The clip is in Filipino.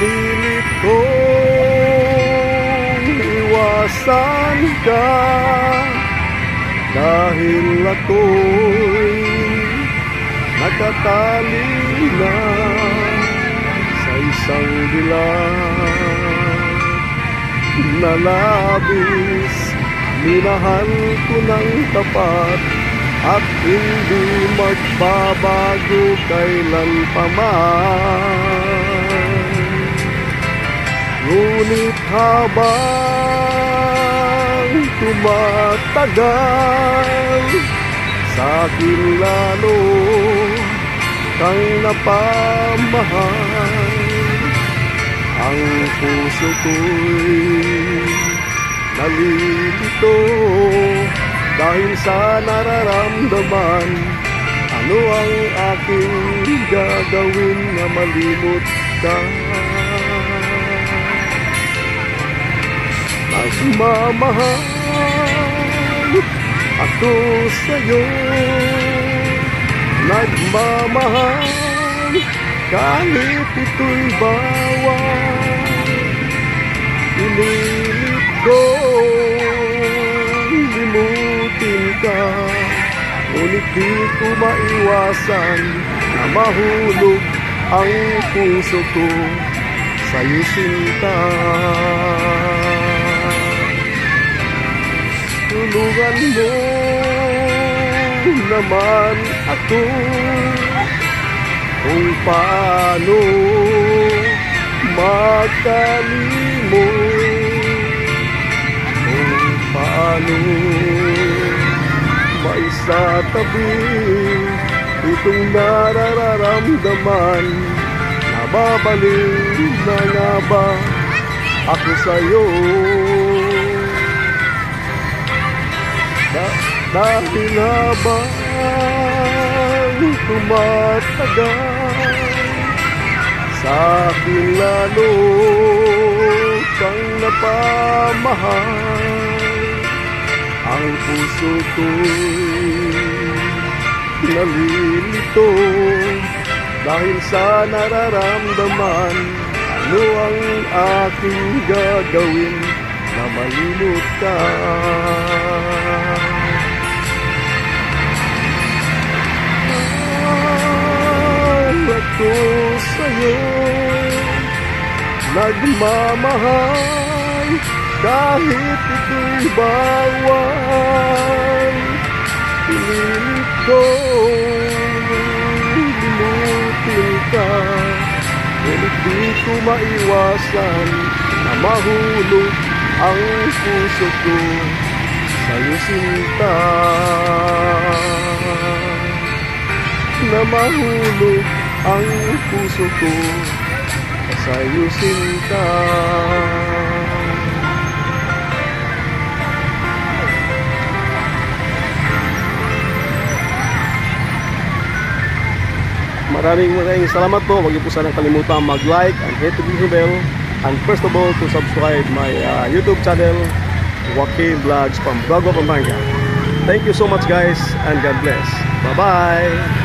Pinilit kong iwasan ka Dahil ako'y nakatali na Sa isang dilag na labis Minahal ko ng tapat At hindi magbabago kailan pa Ngunit habang tumatagal Sa akin lalo kang napamahal. Ang puso ko'y nalilito Dahil sa nararamdaman. Ano ang aking gagawin na malimot ka Nagmamahal ako sa'yo. Nagmamahal kahit ito'y bawal. Pinilit ko limutin ka. Ngunit di ko maiwasan na mahulog ang puso ko. Sa'yo sinta Tulungan mo naman ako. Kung paano makalimot kung paano maisatabi itong nararamdaman nababalik na nga ba ako sa'yo da- dahil habang tumatagal. Sa akin lalo kang napamahal. Ang puso ko'y nalilito. Dahil sa nararamdaman ano ang aking gagawin na malimot ka Ako sa'yo. Nagmamahal kahit ito'y bawal. Pinilit ko limutin ka. Ngunit di ko maiwasan na mahulog ang puso ko sa'yo sinta. Na mahulog ang puso ko sa'yo sinta Maraming maraming salamat po. Huwag niyo po sanang kalimutan mag-like and hit the bell. And first of all, to subscribe my uh, YouTube channel, Joaquin Vlogs from Bago, Pampanga. Thank you so much guys and God bless. Bye-bye!